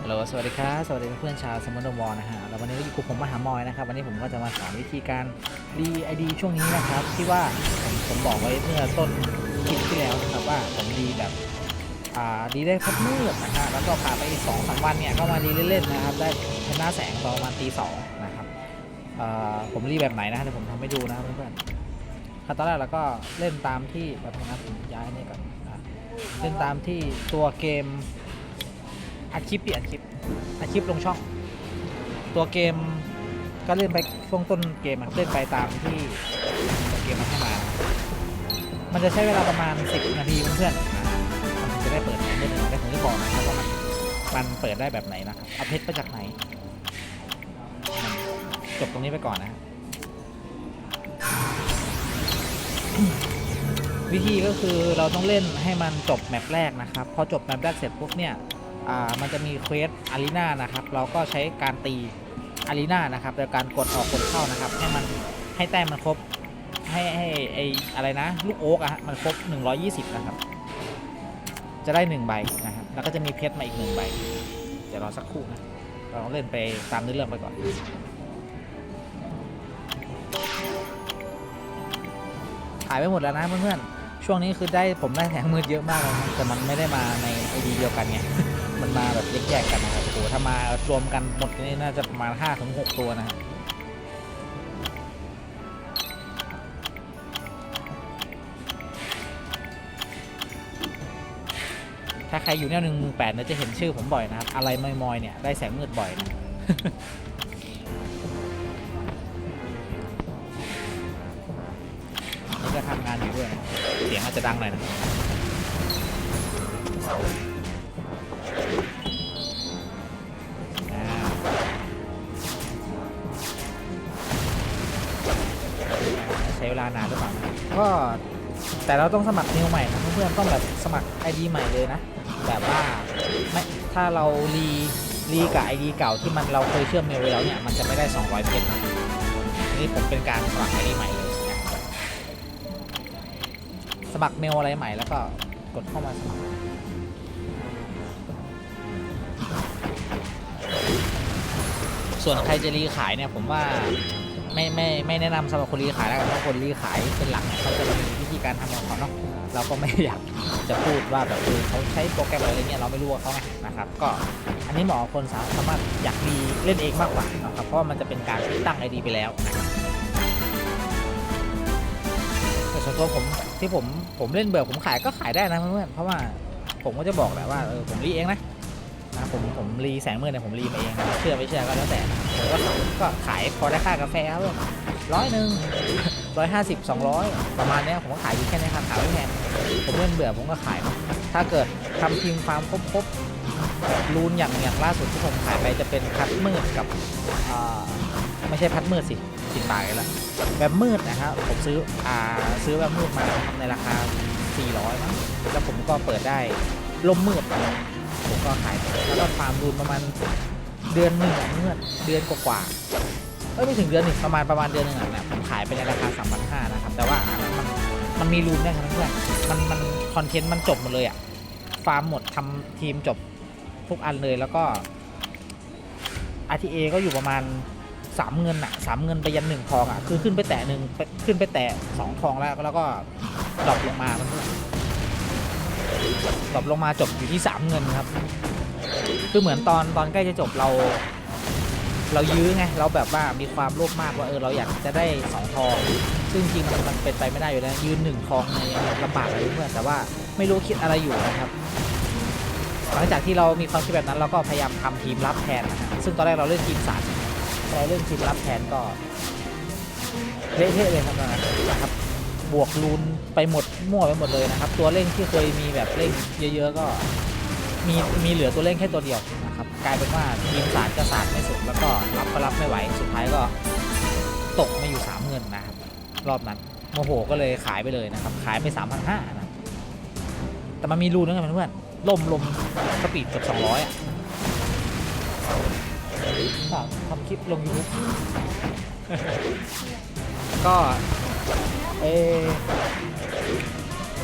ฮัลโหล สวัสดีครับ สวัสดีเพื่อนชาวสมอนวอนะฮะ แล้ววันนี้ก็อยู่กับผมมหามอยนะครับ วันนี้ผมก็จะมาสอนวิธีการรีไอดีช่วงนี้นะครับ ที่ว่าผมผมบอกไว้เมื่อต้นคลิปที่แล้วนะครับว่าผมรีแบบ อ่ารีได้พักมืดนะฮะ แล้วก็ผ่านไปอีกสองสามวันเนี่ย ก็มารีเล่นๆนะครับ ได้ชนะแสงตอนประมาณตีสองนะครับอ่าผมรีแบบไหนนะฮะเดี๋ยวผมทำให้ดูนะครับเพื่อนๆขั้นตอนแรกเราก็เล่นตามที่แบบนะผมย้ายนี่ก่อนเล่นตามที่ตัวเกม อัดคลิปดิอัดคลิปอัดคลิปลงช่อง ตัวเกมก็เล่นไปช่วงต้นเกมมันเล่นไปตามที่ตัวเกมมันให้มา มันจะใช้เวลาประมาณ 10 นาทีเพื่อนๆมันจะได้เปิดเล่นได้ผมจะบอกนะครับว่ามันมันเปิดได้แบบไหนนะครับเอาเพชรมาจากไหน จบตรงนี้ไปก่อนนะวิธีก็คือเราต้องเล่นให้มันจบแมปแรกนะครับ พอจบแมปแรกเสร็จปุ๊บเนี่ย มันจะมีเควสอารีนานะครับ เราก็ใช้การตีอารีนานะครับโดยการกดออกกดเข้านะครับ ให้มันให้แต้มมันครบให้ให้ไออะไรนะ ลูกโอ๊กอะฮะมันครบ 120 นะครับ จะได้ 1 ใบนะครับแล้วก็จะมีเพชรมาอีก 1 ใบ เดี๋ยวรอสักครู่นะเราต้องเล่นไปตามเนื้อเรื่องไปก่อนถ่ายไปหมดแล้วนะเพื่อนๆ ช่วงนี้คือได้ผมได้แสงมืดเยอะมากเลยนะแต่มันไม่ได้มาในไอดีเดียวกันไง มันมาแบบแยกๆกันนะครับโอ้โหถ้ามารวมกันหมดนี่น่าจะประมาณ5ถึง6ตัวนะครับถ้าใครอยู่แนวหนึ่งแปดเนี่ยจะเห็นชื่อผมบ่อยนะครับ อะไรมอยๆเนี่ยได้แสงมืดบ่อยนะนี่ก็ทำงานอยู่ด้วย เสียงอาจจะดังหน่อยนะ ก็แต่เราต้องสมัครนิวใหม่นะเพื่อนๆต้องแบบสมัคร ID ใหม่เลยนะแบบว่าไม่ถ้าเรารีรีกับ ID เก่าที่มันเราเคยเชื่อมเมลไว้แล้วเนี่ยมันจะไม่ได้ 200เพชรนะนี่ผมเป็นการสมัคร ID ใหม่เลยนะสมัครเมลอะไรใหม่แล้วก็กดเข้ามาสมัครส่วนใครจะรีขายเนี่ยผมว่า ไม่ไม่ไม่แนะนำสำหรับคนรีขายแล้วกันเพราะคนรีขายเป็นหลักเขาจะมีวิธีการทำของเขาเนาะเราก็ไม่อยากจะพูดว่าแบบเออเขาใช้โปรแกรมอะไรเงี้ยเราไม่รู้เขาไงนะครับ ก็อันนี้เหมาะกับคนสามารถอยากรีเล่นเองมากกว่านะครับเพราะมันจะเป็นการตั้งไอดีไปแล้วแต่ส่วนตัวผมที่ผมผมเล่นเบื่อผมขายก็ขายได้นะเพื่อนๆเพราะว่าผมก็จะบอกแหละว่าเออผมรีเองนะ นะผมผมรีแสงมืดเนี่ยผมรีมาเองเชื่อไม่เชื่อก็แล้วแต่ผมก็ก็ขายพอได้ค่ากาแฟครับร้อยหนึ่งร้อยห้าสิบสองร้อยประมาณนี้ผมก็ขายอยู่แค่นี้ครับขายไม่แพงผมเล่นเบื่อผมก็ขาย ถ้าเกิดทำทีมฟาร์มครบครบรูนอย่างอย่างล่าสุดที่ผมขายไปจะเป็นพัดมืดกับไม่ใช่พัดมืดสิติดปากกันละแบบมืดนะครับผมซื้ออ่าซื้อแบบมืดมาในราคา 400มั้งแล้วผมก็เปิดได้ ลมมืดนะครับผมก็ขายแล้วก็ฟาร์มรูนประมาณเดือนหนึ่งเมื่อเดือนกว่าๆเอ้ยไม่ถึงเดือนหนึ่งประมาณประมาณเดือนหนึ่งอะนะผมขายไปในราคา3,500นะครับ แต่ว่าอันนั้นมันมันมีรูนด้วยครับเพื่อนมันมันคอนเทนต์มันจบหมดเลยอะฟาร์มหมดทำทีมจบทุกอันเลยแล้วก็ RTA ก็อยู่ประมาณสามเงินอะสามเงินไปยันหนึ่งทองอะคือขึ้นไปแตะหนึ่งขึ้นไปแตะสองทองแล้วแล้วก็ดรอปลงมามัน ดรอปลงมาจบอยู่ที่สามเงินครับ คือเหมือนตอนตอนใกล้จะจบเรา เรายื้อไง เราแบบว่ามีความโลภมากว่าเออเราอยากจะได้สองทอง ซึ่งจริงมันมันเป็นไปไม่ได้อยู่แล้ว ยืนหนึ่งทองเนี่ยยังลำบากเลยเพื่อนแต่ว่าไม่รู้คิดอะไรอยู่นะครับหลังจากที่เรามีความคิดแบบนั้นเราก็พยายามทำทีมรับแทนนะฮะซึ่งตอนแรกเราเล่นทีมสามเราเรื่องทีมรับแทนก็เละเทะเลยครับนะครับ บวกลูนไปหมดมั่วไปหมดเลยนะครับ ตัวเร่งที่เคยมีแบบเร่งเยอะๆก็มีมีเหลือตัวเร่งแค่ตัวเดียวนะครับกลายเป็นว่าทีมสารกระสานไม่สุดแล้วก็รับก็รับไม่ไหวสุดท้ายก็ตกมาอยู่สามเงินนะครับรอบนั้นโมโหก็เลยขายไปเลยนะครับ ขายไปสามพันห้านะแต่มันมีรูนด้วยกันเพื่อนๆล่มลมสปีดเกือบสองร้อยอะทำคลิปลง YouTube ก็ เออ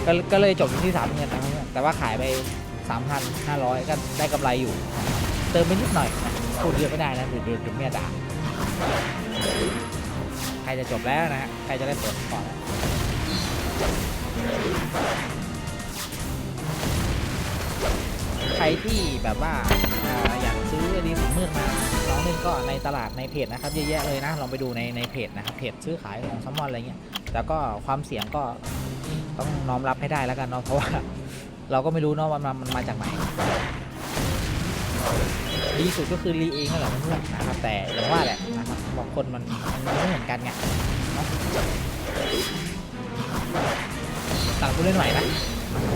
ก็ก็เลยจบที่สามเงินนะครับแต่ว่าขายไป3,500ก็ได้กำไรอยู่ เติมไปนิดหน่อยนะพูดเยอะไม่ได้นะเดี๋ยวเดี๋ยวเดี๋ยวเมียด่าใครจะจบแล้วนะฮะใครจะได้เปิดก่อนใครที่แบบว่าอยากซื้อดีสีมืดมาลองเล่นก็ในตลาดในเพจนะครับเยอะแยะเลยนะลองไปดูในในเพจนะครับเพจซื้อขายของซัมมอนอะไรเงี้ย แล้วก็ความเสี่ยงก็ต้องน้อมรับให้ได้แล้วกันเนาะเพราะว่าเราก็ไม่รู้เนาะว่ามันมาจากไหนดีสุดก็คือรีเองนั่นแหละเพื่อนนะครับแต่อย่างว่าแหละนะครับบอกคนมันมันไม่เหมือนกันไงต่างผู้เล่นใหม่นะ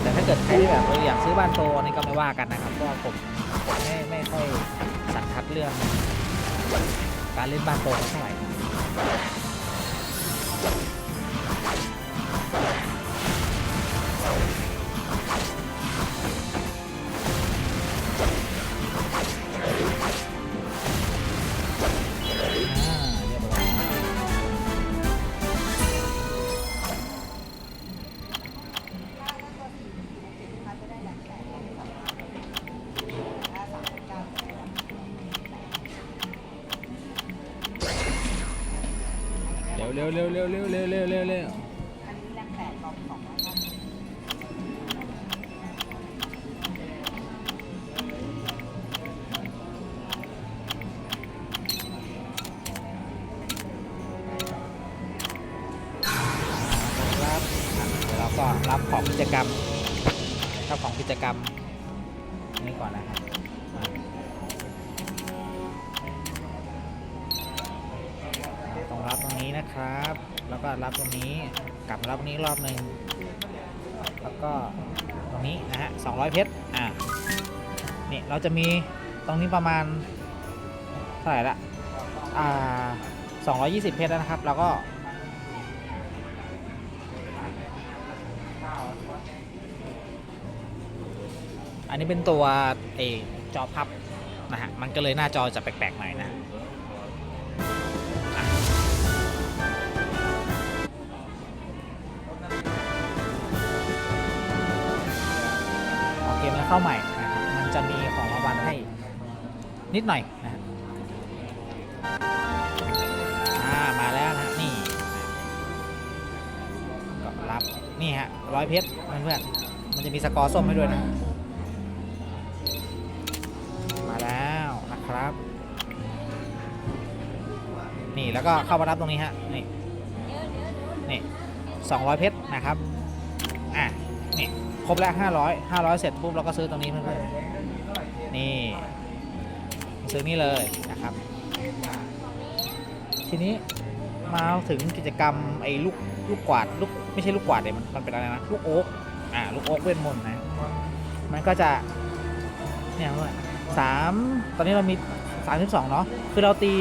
แต่ถ้าเกิดใครที่แบบอยากซื้อบ้านโตอันนี้ก็ไม่ว่ากันนะครับเพราะผมผมไม่ไม่ค่อยสันทัดเรื่องการเล่นบ้านโตเท่าไหร่ Thank you. เร็วเร็วเร็วเร็วเร็วเร็วเร็วอันนี้ยบเราก็รับของกิจกรรมรับของกิจกรรมนี่ก่อนนะครับ ครับ แล้วก็รับตรงนี้ กลับมารับตรงนี้รอบหนึ่งแล้วก็ตรงนี้นะฮะ200เพชร อ่านี่เราจะมีตรงนี้ประมาณเท่าไหร่ละ อ่า220เพชรแล้วนะครับ แล้วก็อันนี้เป็นตัวเอจอพับนะฮะ มันก็เลยหน้าจอจะแปลกๆหน่อยนะ เข้าใหม่นะครับมันจะมีของรางวัลให้นิดหน่อยนะฮะอ่ามาแล้วนะนี่ก็รับนี่ฮะร้อยเพชรเพื่อนๆมันจะมีสกอร์ส้มให้ด้วยนะ มาแล้วนะครับ นี่แล้วก็เข้ามารับตรงนี้ฮะนี่นี่สองร้อยเพชรนะครับอะนี่ ครบแล้วห้าร้อยห้าร้อยเสร็จปุ๊บเราก็ซื้อตรงนี้เพื่อนๆนี่ ซื้อนี่เลยนะครับ ทีนี้มาถึงกิจกรรมไอ้ลูกลูกกวาดลูกไม่ใช่ลูกกวาดเลยมันมันเป็นอะไรนะลูกโอ๊กอ่าลูกโอ๊กเวทมนต์นะ มันก็จะเนี่ยเพื่อสามตอนนี้เรามี32เนาะคือเราตี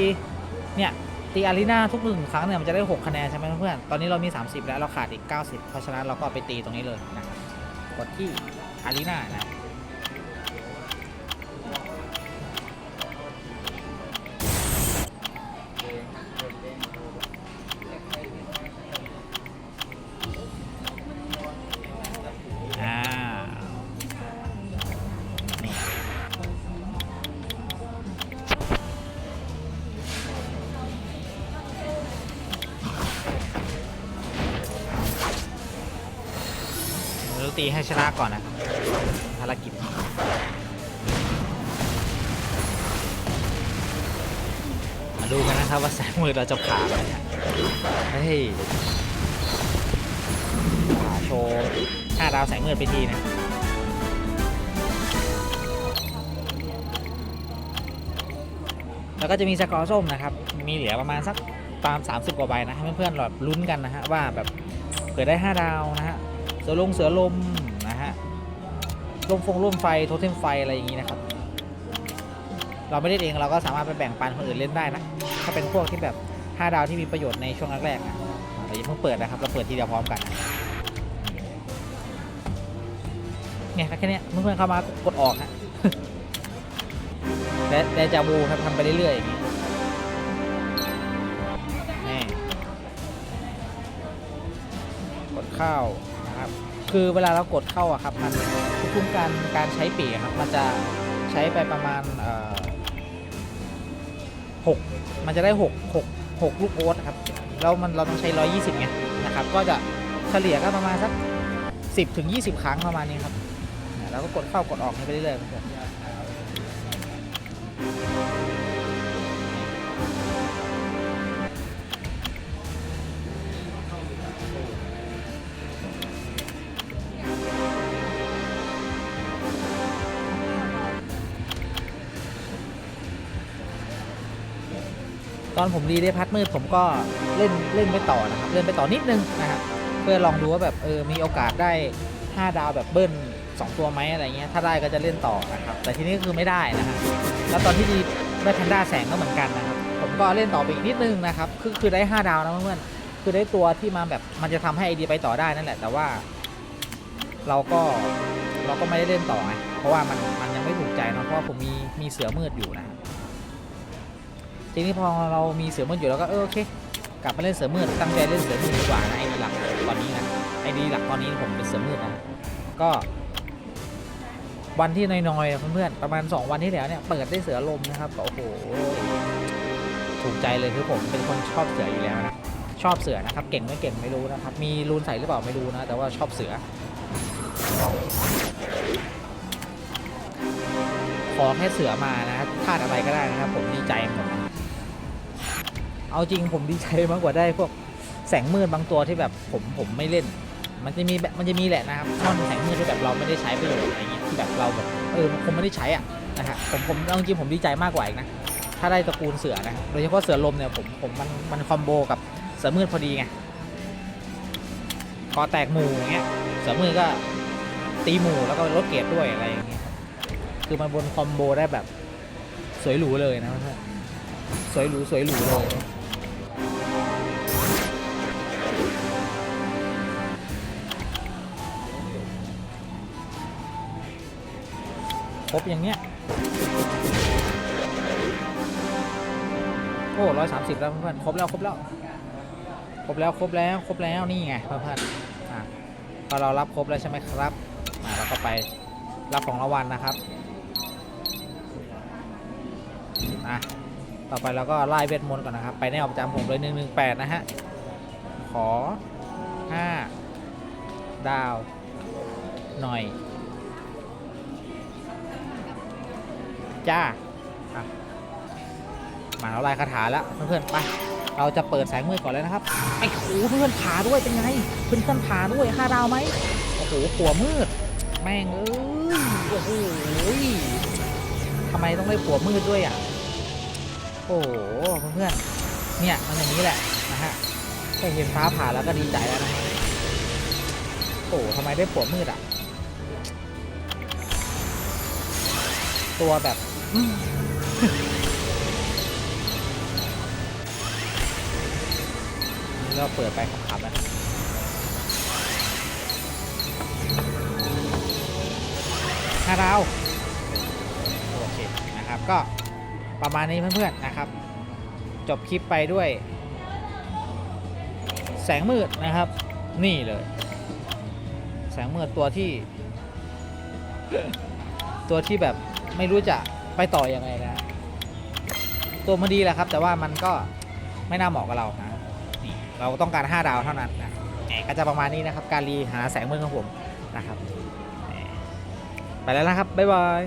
เนี่ยตีอารีนาทุกหนึ่งครั้งเนี่ยมันจะได้6คะแนนใช่ไหมเพื่อนตอนนี้เรามี30แล้วเราขาดอีก90เพราะฉะนั้นเราก็ไปตีตรงนี้เลยนะครับ กดที่อารีนานะครับ ตีให้ชนะก่อนนะครับภารกิจมาดูกันนะครับว่าแสงมือเราจะผ่านไหมเนี่ยเฮ้ยโชว์ห้าดาวแสงมืดไปทีนะแล้วก็จะมีสกอร์ส้มนะครับ มีเหลือประมาณสักตาม 30 กว่าใบนะให้เพื่อนๆแบบลุ้นกันนะฮะว่าแบบเกิดได้ 5 ดาวนะฮะ สือลงเสือลมนะฮะลมฟงร่มไฟโทเทมไฟอะไรอย่างนี้นะครับ เราไม่ได้เองเราก็สามารถไปแบ่งปันคนอื่นเล่นได้นะ ถ้าเป็นพวกที่แบบ 5 ดาวที่มีประโยชน์ในช่วงแรกๆนะแต่อย่าเพิ่งเปิดนะครับ เราเปิดทีเดียวพร้อมกันนะเนี่ยแค่เนี้ยเพื่อนๆเข้ามากดออกฮะและเดจาวูครับทำไปเรื่อยๆอย่างนี้นี่กดเข้านะ คือเวลาเรากดเข้าอะครับมันคุ้มการการใช้ปีครับมันจะใช้ไปประมาณเออหกมันจะได้หกหกหกลูกโอ๊ตครับแล้วมันเราต้องใช้ร้อยยี่สิบไงนะครับ ก็จะเฉลี่ยก็ประมาณสักสิบถึงยี่สิบครั้งประมาณนี้ครับแล้วก็กดเข้ากดออกนี้ไปเรื่อยๆ ตอนผมรีได้พัดมืดผมก็เล่นเล่นไปต่อนะครับเล่นไปต่อนิดนึงนะครับเพื่อลองดูว่าแบบเออมีโอกาสได้ 5 ดาวแบบเบิ้ล2 ตัวไหมอะไรเงี้ยถ้าได้ก็จะเล่นต่อนะครับแต่ทีนี้คือไม่ได้นะฮะแล้วตอนที่ดีได้แพนด้าแสงก็เหมือนกันนะครับผมก็เล่นต่อไปอีกนิดนึงนะครับคือคือได้ 5 ดาวนะเพื่อนๆคือได้ตัวที่มาแบบมันจะทำให้ไอเดียไปต่อได้นั่นแหละ แต่ว่า เราก็เราก็ไม่ได้เล่นต่อไงเพราะว่ามันมันยังไม่ถูกใจเนอะเพราะว่าผมมีมีเสือมืดอยู่นะฮะ ทีนี้พอเรามีเสือมืดอยู่แล้วก็เออโอเค กลับมาเล่นเสือมืดตั้งใจเล่นเสือมืดดีกว่านะไอดีหลักตอนนี้นะไอ้ดีหลักตอนนี้ผมเป็นเสือมืดนะก็วันที่น้อยๆเพื่อนๆประมาณ 2 วันที่แล้วเนี่ยเปิดได้เสือลมนะครับโอ้โหถูกใจเลยคือผมเป็นคนชอบเสืออยู่แล้วนะชอบเสือนะครับเก่งไม่เก่งไม่รู้นะครับมีรูนใส่หรือเปล่าไม่รู้นะแต่ว่าชอบเสือ ขอแค่เสือมานะพลาอะไรก็ได้นะครับผมดีใจหมดนะ เอาจริงผมดีใจมากกว่าได้พวกแสงมืดบางตัวที่แบบผมผมไม่เล่น มันจะมีแบบมันจะมีแหละนะครับช่อนแสงมืดที่แบบเราไม่ได้ใช้ประโยชน์อะไรเงี้ยที่แบบเราแบบเออมันคงไม่ได้ใช้อะนะฮะผมผมเอาจริงผมดีใจมากกว่าอีกนะถ้าได้ตระกูลเสือนะโดยเฉพาะเสือลมเนี่ยผมผมมันมันคอมโบกับเสือมืดพอดีไงคอแตกหมู่อย่างเงี้ยเสือมืดก็ตีหมู่แล้วก็ลดเกรดด้วยอะไรอย่างเงี้ยคือมันบนคอมโบได้แบบสวยหรูเลยนะเพื่อนสวยหรูสวยหรูเลย ครบอย่างเนี้ยโอ้ร้อยสามสิบแล้วเพื่อนๆครบแล้วครบแล้วครบแล้วครบแล้วครบแล้วนี่ไงเพื่อนๆอะพอเรารับครบแล้วใช่ไหมครับอะเราก็ไปรับของรางวัลนะครับอะต่อไปเราก็ไล่เวทมนต์ก่อนนะครับ ไปแนวประจำผมเลยหนึ่งหนึ่งแปดนะฮะขอห้าดาวหน่อย จ้ามาเราไล่คาถาแล้วเพื่อนๆไปเราจะเปิดแสงมืดก่อนเลยนะครับไอ้โหเพื่อนๆผาด้วยเป็นไงเพื่อนๆผาด้วยห้าดาวไหมโอ้โหขัวมืด แม่งเอ้ยโอ้โหทำไมต้องได้ขัวมืดด้วยอะโอ้โหเพื่อนๆเนี่ยมันอย่างนี้แหละนะฮะแค่เห็นฟ้าผ่าแล้วก็ดีใจแล้วนะโอ้ทำไมได้ขัวมืดอะ ตัวแบบนี่ก็เปิดไปขำๆนะห้าดาวโอเคนะครับก็ประมาณนี้เพื่อนๆนะครับ จบคลิปไปด้วย แสงมืดนะครับ นี่เลย แสงมืดตัวที่ ตัวที่แบบ ไม่รู้จะไปต่ออยังไงนะตัวมันดีแหละครับ แต่ว่ามันก็ไม่น่าเหมาะกับเรานะนี่เราต้องการ 5 ดาวเท่านั้นนะก็จะประมาณนี้นะครับ การรีหาแสงมืดของผมนะครับ ไปแล้วนะครับ บ๊ายบาย